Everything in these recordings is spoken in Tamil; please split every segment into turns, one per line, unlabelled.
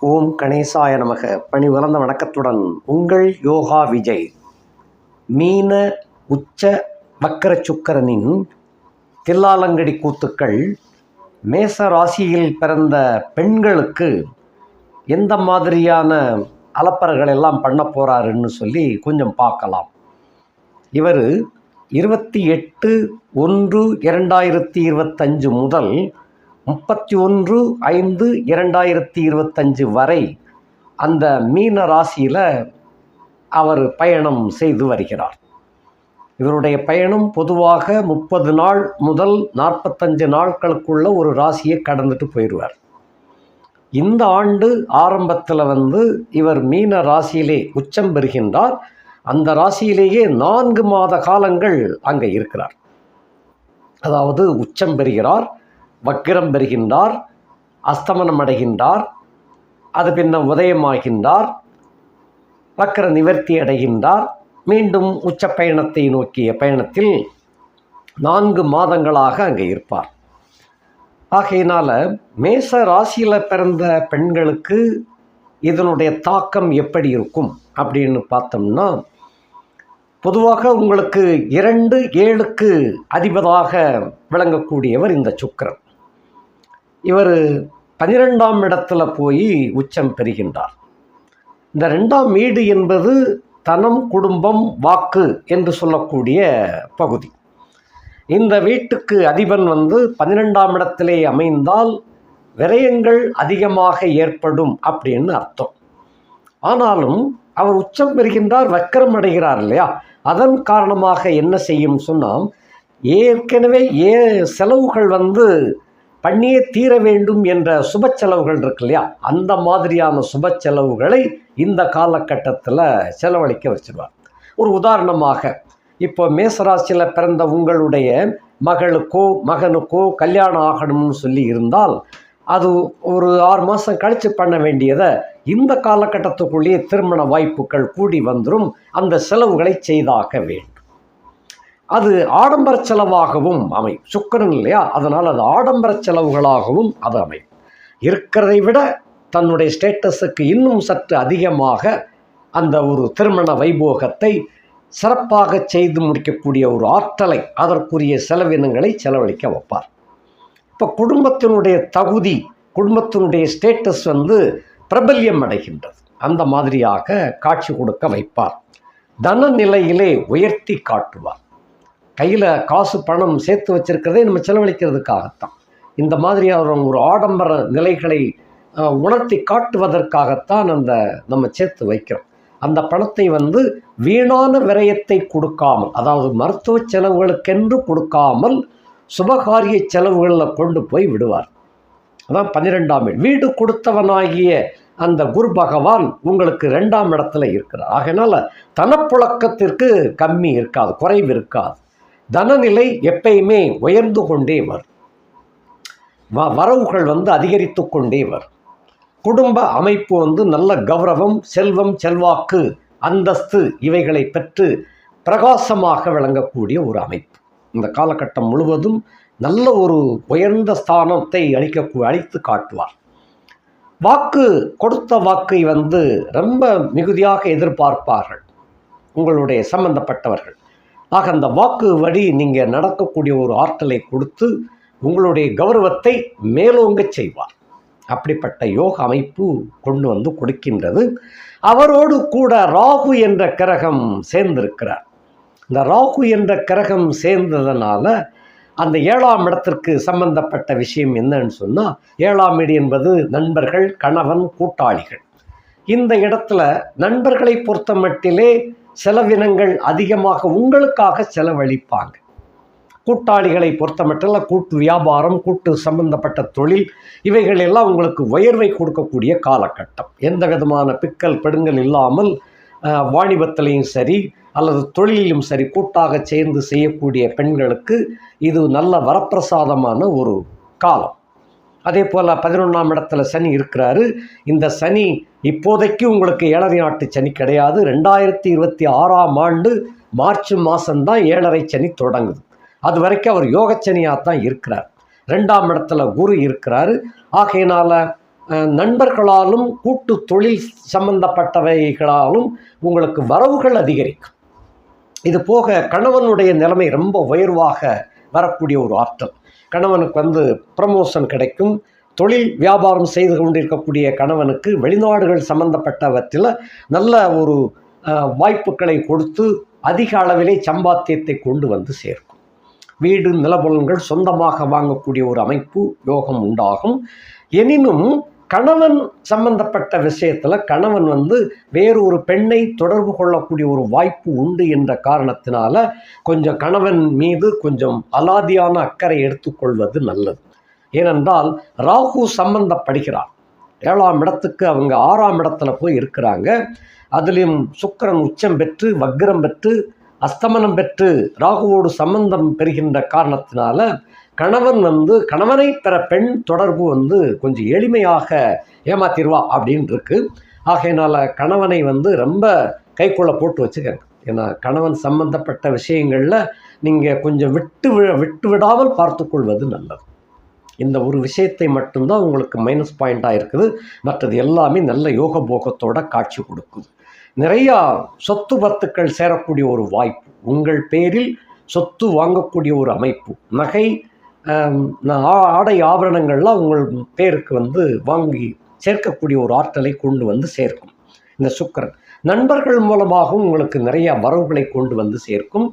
ஓம் கணேசாய நமக. பணி வளர்ந்த வணக்கத்துடன் உங்கள் யோகா விஜய். மீன உச்ச வக்கர சுக்கரனின் தில்லாலங்கடி கூத்துக்கள் மேச ராசியில் பிறந்த பெண்களுக்கு எந்த மாதிரியான அலப்பறைகள் எல்லாம் பண்ண போகிறாருன்னு சொல்லி கொஞ்சம் பார்க்கலாம். இவர் இருபத்தி எட்டு ஒன்று இரண்டாயிரத்தி இருபத்தஞ்சு முதல் முப்பத்தி ஒன்று ஐந்து இரண்டாயிரத்தி இருபத்தஞ்சு வரை அந்த மீன ராசியில் அவர் பயணம் செய்து வருகிறார். இவருடைய பயணம் பொதுவாக முப்பது நாள் முதல் நாற்பத்தஞ்சு நாட்களுக்குள்ள ஒரு ராசியை கடந்துட்டு போயிடுவார். இந்த ஆண்டு ஆரம்பத்தில் வந்து இவர் மீன ராசியிலே உச்சம் பெறுகின்றார். அந்த ராசியிலேயே நான்கு மாத காலங்கள் அங்கே இருக்கிறார். அதாவது உச்சம் பெறுகிறார். வக்கிரம் பெறுகின்றார் அஸ்தமனம் அடைகின்றார் அது பின்ன உதயமாகின்றார் வக்கர நிவர்த்தி அடைகின்றார். மீண்டும் உச்ச பயணத்தை நோக்கிய பயணத்தில் நான்கு மாதங்களாக அங்கே இருப்பார். ஆகையினால் மேச ராசியில் பிறந்த பெண்களுக்கு இதனுடைய தாக்கம் எப்படி இருக்கும் அப்படின்னு பார்த்தோம்னா பொதுவாக உங்களுக்கு இரண்டு ஏழுக்கு அதிபதாக விளங்கக்கூடியவர் இந்த சுக்கரன். இவர் பன்னிரெண்டாம் இடத்துல போய் உச்சம் பெறுகின்றார். இந்த ரெண்டாம் வீடு என்பது தனம் குடும்பம் வாக்கு என்று சொல்லக்கூடிய பகுதி. இந்த வீட்டுக்கு அதிபன் வந்து பன்னிரெண்டாம் இடத்திலே அமைந்தால் விரயங்கள் அதிகமாக ஏற்படும் அப்படின்னு அர்த்தம். ஆனாலும் அவர் உச்சம் பெறுகின்றார் வக்கரம் அடைகிறார் இல்லையா? அதன் காரணமாக என்ன செய்யும் சொன்னால் ஏற்கனவே ஏ செலவுகள் வந்து பண்ணியே தீர வேண்டும் என்ற சுப செலவுகள் இருக்கு இல்லையா? அந்த மாதிரியான சுப செலவுகளை இந்த காலகட்டத்தில் செலவழிக்க வச்சிருவார். ஒரு உதாரணமாக இப்போ மேசராசியில் பிறந்த உங்களுடைய மகளுக்கோ மகனுக்கோ கல்யாணம் ஆகணும்னு சொல்லி இருந்தால் அது ஒரு ஆறு மாதம் கழித்து பண்ண வேண்டியதை இந்த காலகட்டத்துக்குள்ளேயே திருமண வாய்ப்புகள் கூடி வந்துடும் அந்த செலவுகளை செய்தாக வேண்டும். அது ஆடம்பர செலவாகவும் அமையும். சுக்கரன் இல்லையா? அதனால் அது ஆடம்பர செலவுகளாகவும் அது அமையும். இருக்கிறதை விட தன்னுடைய ஸ்டேட்டஸுக்கு இன்னும் சற்று அதிகமாக அந்த ஒரு திருமண வைபோகத்தை சிறப்பாக செய்து முடிக்கக்கூடிய ஒரு ஆற்றலை அதற்குரிய செலவினங்களை செலவழிக்க வைப்பார். இப்போ குடும்பத்தினுடைய தகுதி குடும்பத்தினுடைய ஸ்டேட்டஸ் வந்து பிரபல்யம் அடைகின்றது. அந்த மாதிரியாக காட்சி கொடுக்க வைப்பார். தன நிலையிலே உயர்த்தி காட்டுவார். கையில் காசு பணம் சேர்த்து வச்சிருக்கிறதே நம்ம செலவழிக்கிறதுக்காகத்தான். இந்த மாதிரியான ஒரு ஆடம்பர நிலைகளை உணர்த்தி காட்டுவதற்காகத்தான் அந்த நம்ம சேர்த்து வைக்கிறோம். அந்த பணத்தை வந்து வீணான விரயத்தை கொடுக்காமல் அதாவது மருத்துவ செலவுகளுக்கென்று கொடுக்காமல் சுபகாரிய செலவுகளில் கொண்டு போய் விடுவார். அதான் பன்னிரெண்டாம் வீடு. வீடு கொடுத்தவனாகிய அந்த குரு பகவான் உங்களுக்கு ரெண்டாம் இடத்துல இருக்கிறார். ஆகையினால தனப்புழக்கத்திற்கு கம்மி இருக்காது குறைவு இருக்காது. தனநிலை எப்பயுமே உயர்ந்து கொண்டே வரும். வ- வரவுகள் வந்து அதிகரித்து கொண்டே வரும். குடும்ப அமைப்பு வந்து நல்ல கௌரவம் செல்வம் செல்வாக்கு அந்தஸ்து இவைகளை பெற்று பிரகாசமாக விளங்கக்கூடிய ஒரு அமைப்பு. இந்த காலகட்டம் முழுவதும் நல்ல ஒரு உயர்ந்த ஸ்தானத்தை அளிக்க அளித்து காட்டுவார். வாக்கு கொடுத்த வாக்கை வந்து ரொம்ப மிகுதியாக எதிர்பார்ப்பார்கள். உங்களுடைய சம்பந்தப்பட்டவர்கள். ஆக அந்த வாக்கு வழி நீங்கள் நடக்கக்கூடிய ஒரு ஆற்றலை கொடுத்து உங்களுடைய கௌரவத்தை மேலோங்கச் செய்வார். அப்படிப்பட்ட யோக அமைப்பு கொண்டு வந்து கொடுக்கின்றது. அவரோடு கூட ராகு என்ற கிரகம் சேர்ந்திருக்கிறார். இந்த ராகு என்ற கிரகம் சேர்ந்ததுனால அந்த ஏழாம் இடத்திற்கு சம்பந்தப்பட்ட விஷயம் என்னன்னு சொன்னால் ஏழாம் இடி என்பது நண்பர்கள் கணவன் கூட்டாளிகள். இந்த இடத்துல நண்பர்களை பொறுத்த மட்டிலே செலவினங்கள் அதிகமாக உங்களுக்காக செலவழிப்பாங்க. கூட்டாளிகளை பொறுத்தமட்டில் கூட்டு வியாபாரம் கூட்டு சம்பந்தப்பட்ட தொழில் இவைகள் எல்லாம் உங்களுக்கு உயர்வை கொடுக்கக்கூடிய காலகட்டம். எந்த விதமான பிக்கல் பெடுங்கள் இல்லாமல் வாணிபத்திலையும் சரி அல்லது தொழிலிலும் சரி கூட்டாக சேர்ந்து செய்யக்கூடிய பெண்களுக்கு இது நல்ல வரப்பிரசாதமான ஒரு காலம். அதே போல் பதினொன்றாம் இடத்துல சனி இருக்கிறாரு. இந்த சனி இப்போதைக்கு உங்களுக்கு ஏழரை நாட்டு சனி கிடையாது. ரெண்டாயிரத்தி இருபத்தி ஆறாம் ஆண்டு மார்ச் மாதம்தான் ஏழரை சனி தொடங்குது. அது வரைக்கும் அவர் யோகச்சனியாக தான் இருக்கிறார். ரெண்டாம் இடத்துல குரு இருக்கிறாரு. ஆகையினால் நண்பர்களாலும் கூட்டு தொழில் சம்பந்தப்பட்டவைகளாலும் உங்களுக்கு வரவுகள் அதிகரிக்கும். இது போக கணவனுடைய நிலைமை ரொம்ப உயர்வாக வரக்கூடிய ஒரு ஆற்றல். கணவனுக்கு வந்து ப்ரமோஷன் கிடைக்கும். தொழில் வியாபாரம் செய்து கொண்டிருக்கக்கூடிய கணவனுக்கு வெளிநாடுகள் சம்பந்தப்பட்டவற்றில் நல்ல ஒரு வாய்ப்புகளை கொடுத்து அதிக அளவிலே சம்பாத்தியத்தை கொண்டு வந்து சேர்க்கும். வீடு நிலபுலன்கள் சொந்தமாக வாங்கக்கூடிய ஒரு அமைப்பு யோகம் உண்டாகும். எனினும் கணவன் சம்பந்தப்பட்ட விஷயத்தில் கணவன் வந்து வேறு ஒரு பெண்ணை தொடர்பு கொள்ளக்கூடிய ஒரு வாய்ப்பு உண்டு என்ற காரணத்தினால கொஞ்சம் கணவன் மீது கொஞ்சம் அலாதியான அக்கறை எடுத்துக்கொள்வது நல்லது. ஏனென்றால் ராகு சம்பந்தப்படுகிறார். ஏழாம் இடத்துக்கு அவங்க ஆறாம் இடத்துல போய் இருக்கிறாங்க. அதிலும் சுக்கரன் உச்சம் பெற்று வக்ரம் பெற்று அஸ்தமனம் பெற்று ராகுவோடு சம்பந்தம் பெறுகின்ற காரணத்தினால கணவன் வந்து கணவனை பெற பெண் தொடர்பு வந்து கொஞ்சம் எளிமையாக ஏமாத்திடுவா அப்படின்னு இருக்கு. ஆகையினால கணவனை வந்து ரொம்ப கைக்குள்ள போட்டு வச்சுக்கங்க. ஏன்னா கணவன் சம்பந்தப்பட்ட விஷயங்களில் நீங்கள் கொஞ்சம் விட்டு வி விட்டு விடாமல் பார்த்துக்கொள்வது நல்லது. இந்த ஒரு விஷயத்தை மட்டும்தான் உங்களுக்கு மைனஸ் பாயிண்ட்டாக இருக்குது. மற்றது எல்லாமே நல்ல யோக போகத்தோட காட்சி கொடுக்குது. நிறையா சொத்து பத்துக்கள் சேரக்கூடிய ஒரு வாய்ப்பு. உங்கள் பேரில் சொத்து வாங்கக்கூடிய ஒரு அமைப்பு. நகை ஆடை ஆபரணங்கள்லாம் உங்கள் பேருக்கு வந்து வாங்கி சேர்க்கக்கூடிய ஒரு ஆற்றலை கொண்டு வந்து சேர்க்கும். இந்த சுக்கரன். நண்பர்கள் மூலமாகவும் உங்களுக்கு நிறைய வரவுகளை கொண்டு வந்து சேர்க்கும்.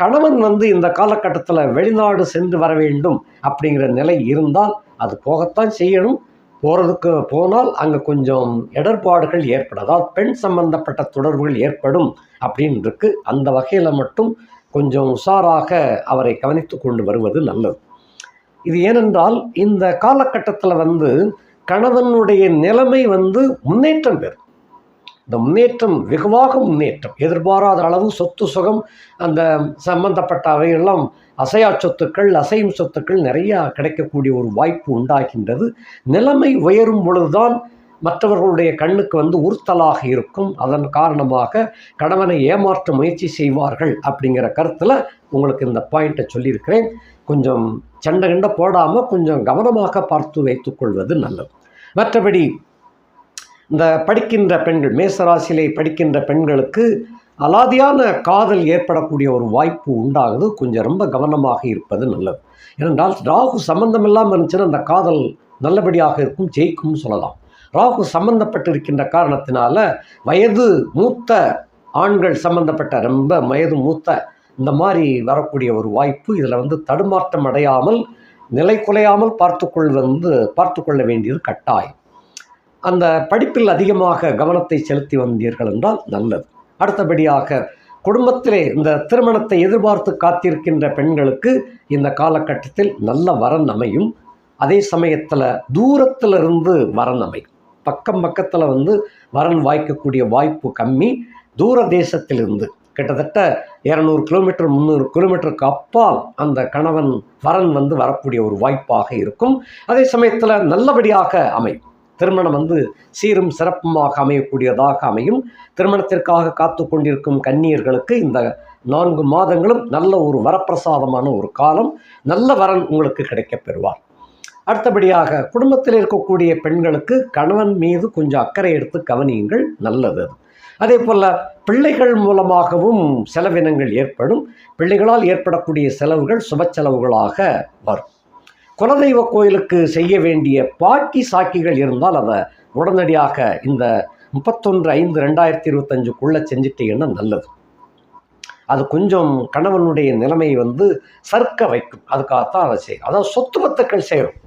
கணவன் வந்து இந்த காலகட்டத்தில் வெளிநாடு சென்று வர வேண்டும் அப்படிங்கிற நிலை இருந்தால் அது போகத்தான் செய்யணும். போகிறதுக்கு போனால் அங்கே கொஞ்சம் இடர்பாடுகள் ஏற்படும் அதாவது பெண் சம்பந்தப்பட்ட தொடர்புகள் ஏற்படும் அப்படின்னு இருக்குது அந்த வகையில் மட்டும் கொஞ்சம் உஷாராக அவரை கவனித்து கொண்டு வருவது நல்லது. இது ஏனென்றால் இந்த காலகட்டத்தில் வந்து கணவனுடைய நிலைமை வந்து முன்னேற்றம் பெறும். இந்த முன்னேற்றம் வெகுவாக முன்னேற்றம். எதிர்பாராத அளவு சொத்து சுகம் அந்த சம்பந்தப்பட்ட அவையெல்லாம் அசையா சொத்துக்கள் அசையும் சொத்துக்கள் நிறையா கிடைக்கக்கூடிய ஒரு வாய்ப்பு உண்டாகின்றது. நிலைமை உயரும் பொழுதுதான் மற்றவர்களுடைய கண்ணுக்கு வந்து உறுத்தலாக இருக்கும். அதன் காரணமாக கணவனை ஏமாற்ற முயற்சி செய்வார்கள் அப்படிங்கிற கருத்தில் உங்களுக்கு இந்த பாயிண்ட்டை சொல்லியிருக்கிறேன். கொஞ்சம் சண்டை கண்ட போடாமல் கொஞ்சம் கவனமாக பார்த்து வைத்துக்கொள்வது நல்லது. மற்றபடி இந்த படிக்கின்ற பெண்கள் மேசராசியிலே படிக்கின்ற பெண்களுக்கு அலாதியான காதல் ஏற்படக்கூடிய ஒரு வாய்ப்பு உண்டாகுது. கொஞ்சம் ரொம்ப கவனமாக இருப்பது நல்லது. ஏனென்றால் ராகு சம்பந்தம் இல்லாமல் இருந்துச்சுன்னா அந்த காதல் நல்லபடியாக இருக்கும் ஜெயிக்கும்னு சொல்லலாம். ராகு சம்பந்தப்பட்டிருக்கின்ற காரணத்தினால வயது மூத்த ஆண்கள் சம்பந்தப்பட்ட ரொம்ப வயது மூத்த இந்த மாதிரி வரக்கூடிய ஒரு வாய்ப்பு இதில் வந்து தடுமாற்றம் அடையாமல் நிலை குலையாமல் பார்த்துக்கொள் வந்து பார்த்து கொள்ள வேண்டியது கட்டாயம். அந்த படிப்பில் அதிகமாக கவனத்தை செலுத்தி வந்தீர்கள் என்றால் நல்லது. அடுத்தபடியாக குடும்பத்திலே இந்த திருமணத்தை எதிர்பார்த்து காத்திருக்கின்ற பெண்களுக்கு இந்த காலகட்டத்தில் நல்ல வரன் அமையும். அதே சமயத்தில் தூரத்திலிருந்து வரன் அமையும். பக்கம் பக்கத்தில் வந்து வரன் வாய்க்கக்கூடிய வாய்ப்பு கம்மி. தூர தேசத்திலிருந்து கிட்டத்தட்ட இரநூறு கிலோமீட்டர் முந்நூறு கிலோமீட்டருக்கு அப்பால் அந்த கணவன் வரன் வந்து வரக்கூடிய ஒரு வாய்ப்பாக இருக்கும். அதே சமயத்தில் நல்லபடியாக அமையும். திருமணம் வந்து சீரும் சிறப்புமாக அமையக்கூடியதாக அமையும். திருமணத்திற்காக காத்து கொண்டிருக்கும் கன்னியர்களுக்கு இந்த நான்கு மாதங்களும் நல்ல ஒரு வரப்பிரசாதமான ஒரு காலம். நல்ல வரன் உங்களுக்கு கிடைக்கப் பெறுவார். அடுத்தபடியாக குடும்பத்தில் இருக்கக்கூடிய பெண்களுக்கு கணவன் மீது கொஞ்சம் அக்கறை எடுத்து கவனியுங்கள் நல்லது அது. அதே போல் பிள்ளைகள் மூலமாகவும் செலவினங்கள் ஏற்படும். பிள்ளைகளால் ஏற்படக்கூடிய செலவுகள் சுப செலவுகளாக வரும். குலதெய்வ கோயிலுக்கு செய்ய வேண்டிய பாக்கி சாக்கிகள் இருந்தால் அதை உடனடியாக இந்த முப்பத்தொன்று ஐந்து ரெண்டாயிரத்தி இருபத்தஞ்சுக்குள்ளே செஞ்சிட்டீங்கன்னா நல்லது. அது கொஞ்சம் கணவனுடைய நிலைமை வந்து சறுக்க வைக்கும். அதுக்காகத்தான் அதை செய்யும் அதாவது சொத்து பத்துக்கள் சேரும்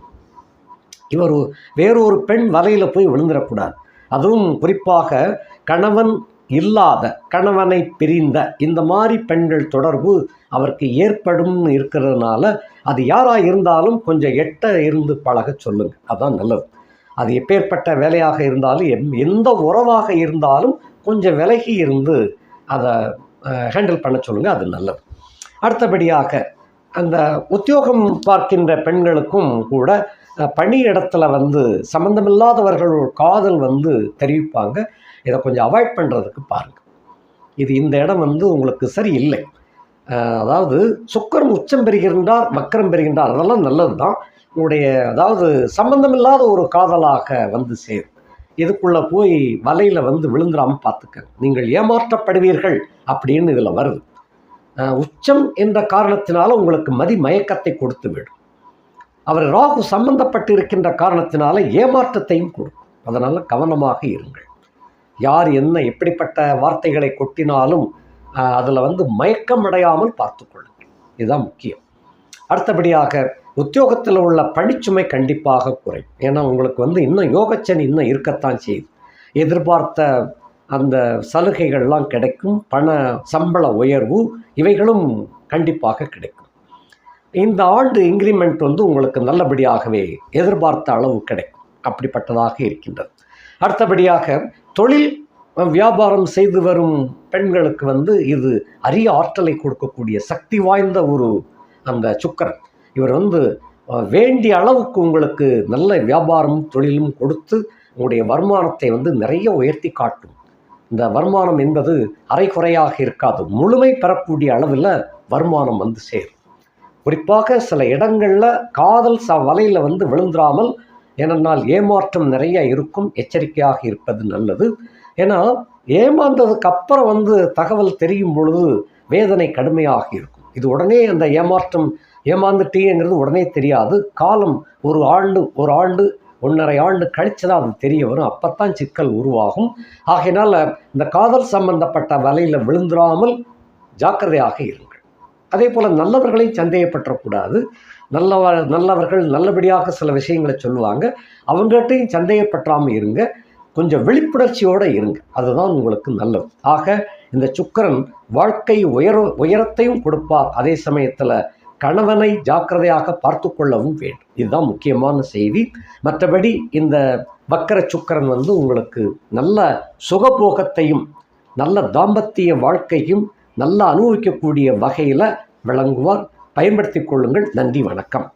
இவர் வேறொரு பெண் வலையில் போய் விழுந்துடக்கூடாது அதுவும் குறிப்பாக கணவன் இல்லாத கணவனை பிரிந்த இந்த மாதிரி பெண்கள் தொடர்பு அவருக்கு ஏற்படும் இருக்கிறதுனால அது யாராக இருந்தாலும் கொஞ்சம் எட்ட இருந்து பழக சொல்லுங்க. அதான் நல்லது. அது எப்பேற்பட்ட வேலையாக இருந்தாலும் எம் எந்த உறவாக இருந்தாலும் கொஞ்சம் விலகி இருந்து அதை ஹேண்டில் பண்ண சொல்லுங்கள் அது நல்லது. அடுத்தபடியாக அந்த உத்தியோகம் பார்க்கின்ற பெண்களுக்கும் கூட பணியிடத்தில் பணி இடத்துல வந்து சம்மந்தமில்லாதவர்கள் காதல் வந்து தெரிவிப்பாங்க. இதை கொஞ்சம் அவாய்ட் பண்ணுறதுக்கு பாருங்கள் இது இந்த இடம் வந்து உங்களுக்கு சரியில்லை. அதாவது சுக்கரம் உச்சம் பெறுகின்றார் மக்கரம் பெறுகின்றார். அதெல்லாம் நல்லது தான் உங்களுடைய அதாவது சம்பந்தமில்லாத ஒரு காதலாக வந்து சேரும். இதுக்குள்ளே போய் வலையில் வந்து விழுந்துடாமல் பார்த்துக்க நீங்கள் ஏமாற்றப்படுவீர்கள் அப்படின்னு இதில் வருது. உச்சம் என்ற காரணத்தினால உங்களுக்கு மதி மயக்கத்தை கொடுத்து விடும். அவர் ராகு சம்பந்தப்பட்டு இருக்கின்ற காரணத்தினால ஏமாற்றத்தையும் கொடுக்கும். அதனால் கவனமாக இருங்கள். யார் என்ன எப்படிப்பட்ட வார்த்தைகளை கொட்டினாலும் அதில் வந்து மயக்கம் அடையாமல் பார்த்துக்கொள்ளுங்கள். இதுதான் முக்கியம். அடுத்தபடியாக உத்தியோகத்தில் உள்ள பணிச்சுமை கண்டிப்பாக குறையும். ஏன்னா உங்களுக்கு வந்து இன்னும் யோகச்சன் இன்னும் இருக்கத்தான் செய்யுது. எதிர்பார்த்த அந்த சலுகைகள்லாம் கிடைக்கும். பண சம்பள உயர்வு இவைகளும் கண்டிப்பாக கிடைக்கும். இந்த ஆண்டு இன்க்ரிமெண்ட் வந்து உங்களுக்கு நல்லபடியாகவே எதிர்பார்த்த அளவு கிடைக்கும். அப்படிப்பட்டதாக இருக்கின்றது. அடுத்தபடியாக தொழில் வியாபாரம் செய்து வரும் பெண்களுக்கு வந்து இது அரிய ஆற்றலை கொடுக்கக்கூடிய சக்தி வாய்ந்த ஒரு அந்த சுக்கரன். இவர் வந்து வேண்டிய அளவுக்கு உங்களுக்கு நல்ல வியாபாரமும் தொழிலும் கொடுத்து உங்களுடைய வருமானத்தை வந்து நிறைய உயர்த்தி காட்டும். இந்த வருமானம் என்பது அரைகுறையாக இருக்காது. முழுமை பெறக்கூடிய அளவில் வருமானம் வந்து சேரும். குறிப்பாக சில இடங்களில் காதல் ச வலையில் வந்து விழுந்துராமல் ஏனென்னால் ஏமாற்றம் நிறைய இருக்கும் எச்சரிக்கையாக இருப்பது நல்லது. ஏன்னா ஏமாந்ததுக்கு அப்புறம் வந்து தகவல் தெரியும் பொழுது வேதனை கடுமையாக இருக்கும். இது உடனே அந்த ஏமாற்றம் ஏமாந்துட்டேங்கிறது உடனே தெரியாது. காலம் ஒரு ஆண்டு ஒரு ஆண்டு ஒன்றரை ஆண்டு கழிச்சு தான் அது தெரிய வரும். அப்போ தான் சிக்கல் உருவாகும். ஆகையினால் இந்த காதல் சம்பந்தப்பட்ட வலையில் விழுந்துராமல் ஜாக்கிரதையாக இருக்கும் அதே போல் நல்லவர்களையும் சந்தேகப்பற்றக்கூடாது. நல்லவ நல்லவர்கள் நல்லபடியாக சில விஷயங்களை சொல்லுவாங்க. அவங்ககிட்டையும் சந்தேகப்பற்றாமல் இருங்க. கொஞ்சம் விழிப்புணர்ச்சியோடு இருங்க. அதுதான் உங்களுக்கு நல்லது. ஆக இந்த சுக்கிரன் வாழ்க்கை உயர உயரத்தையும் கொடுப்பார். அதே சமயத்தில் கணவனை ஜாக்கிரதையாக பார்த்து கொள்ளவும் வேண்டும். இதுதான் முக்கியமான செய்தி. மற்றபடி இந்த வக்கர சுக்கரன் வந்து உங்களுக்கு நல்ல சுகபோகத்தையும் நல்ல தாம்பத்திய வாழ்க்கையும் நல்லா அனுபவிக்கக்கூடிய வகையில் விளங்குவார். பயன்படுத்தி கொள்ளுங்கள். நன்றி வணக்கம்.